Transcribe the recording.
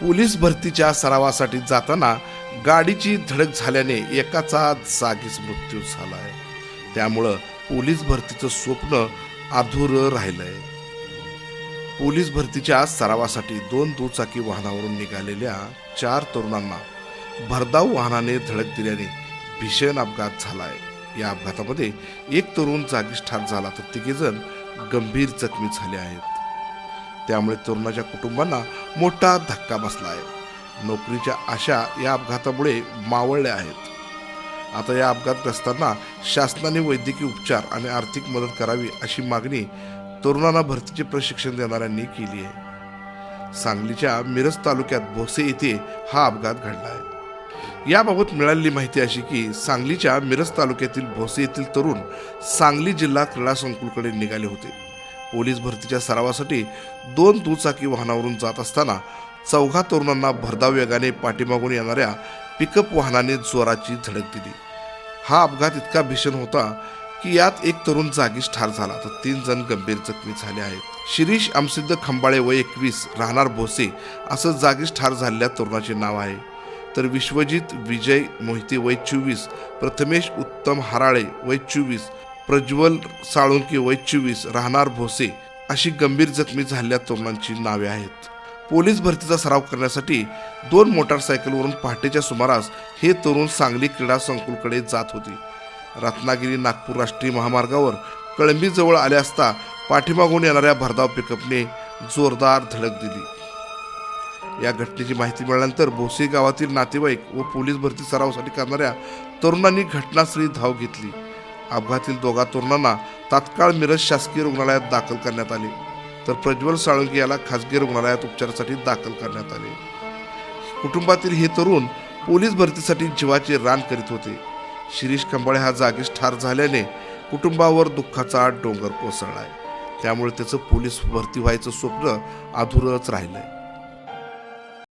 Police भरतीच्या सरावासाठी जाताना गाडीची धडक झाल्याने एकाचा जागीच मृत्यू झाला आहे त्यामुळं पोलीस भरतीचं स्वप्न अधुरं राहिलंय. पोलीस भरतीच्या सरावासाठी दोन दुचाकी वाहनावरून निघालेल्या चार तरुणांना भरधाव वाहनाने धडक दिल्याने भीषण अपघात झालाय. या अपघातामध्ये एक तरुण जागीच ठार झाला तर तिघेजण गंभीर जखमी झाले आहेत. त्यामुळे तरुणाच्या कुटुंबांना मोठा धक्का बसला आहे. नोकरीच्या आशा या अपघातामुळे मावळल्या आहेत. आता या अपघातग्रस्तांना शासनाने वैद्यकीय उपचार आणि आर्थिक मदत करावी अशी मागणी तरुणांना भरतीचे प्रशिक्षण देणाऱ्यांनी केली आहे. सांगलीच्या मिरज तालुक्यात भोसे येथे हा अपघात घडला आहे. याबाबत मिळालेली माहिती अशी की सांगलीच्या मिरज तालुक्यातील भोसे येथील तरुण सांगली जिल्हा क्रीडा संकुलकडे निघाले होते. पोलीस भरतीच्या सरावासाठी दोन दुचाकी वाहनावरून जात असताना चौघा तरुणांना भरधाव वेगाने पाठीमागून येणाऱ्या पिकअप वाहनाने जोराची झडक दिली. हा अपघात इतका भीषण होता की यात एक तरुण जागीच ठार झाला. तर तीन जण गंभीर जखमी झाले आहेत. शिरीष आमसिद्ध खंबाळे वय एकवीस राहणार भोसे असं जागीच ठार झालेल्या तरुणाचे नाव आहे. तर विश्वजित विजय मोहिते वय चोवीस प्रथमेश उत्तम हराळे वय चोवीस प्रज्वल साळुंके वय चोवीस राहणार भोसे अशी गंभीर जखमी झालेल्या तरुणांची नावे आहेत. पोलीस भरतीचा सराव करण्यासाठी दोन मोटारसायकलवरून पहाटेच्या सुमारास हे तरुण सांगली क्रीडा संकुलकडे जात होते. रत्नागिरी नागपूर राष्ट्रीय महामार्गावर कळंबीजवळ आले असता पाठीमागून येणाऱ्या भरधाव पिकअपने जोरदार धडक दिली. या घटनेची माहिती मिळाल्यानंतर भोसे गावातील नातेवाईक व पोलीस भरती सरावासाठी करणाऱ्या तरुणांनी घटनास्थळी धाव घेतली. अपघातील दोघा तरुणांना तात्काळ मिरज शासकीय रुग्णालयात दाखल करण्यात आले. तर प्रज्वल साळुंके याला खासगी रुग्णालयात उपचारासाठी दाखल करण्यात आले. कुटुंबातील हे तरुण पोलीस भरतीसाठी जीवाचे रान करीत होते. शिरीष कंबाळे हा जागीच ठार झाल्याने कुटुंबावर दुःखाचा डोंगर कोसळलाय. त्यामुळे त्याचं पोलीस भरती व्हायचं स्वप्न अधुरच राहिलंय.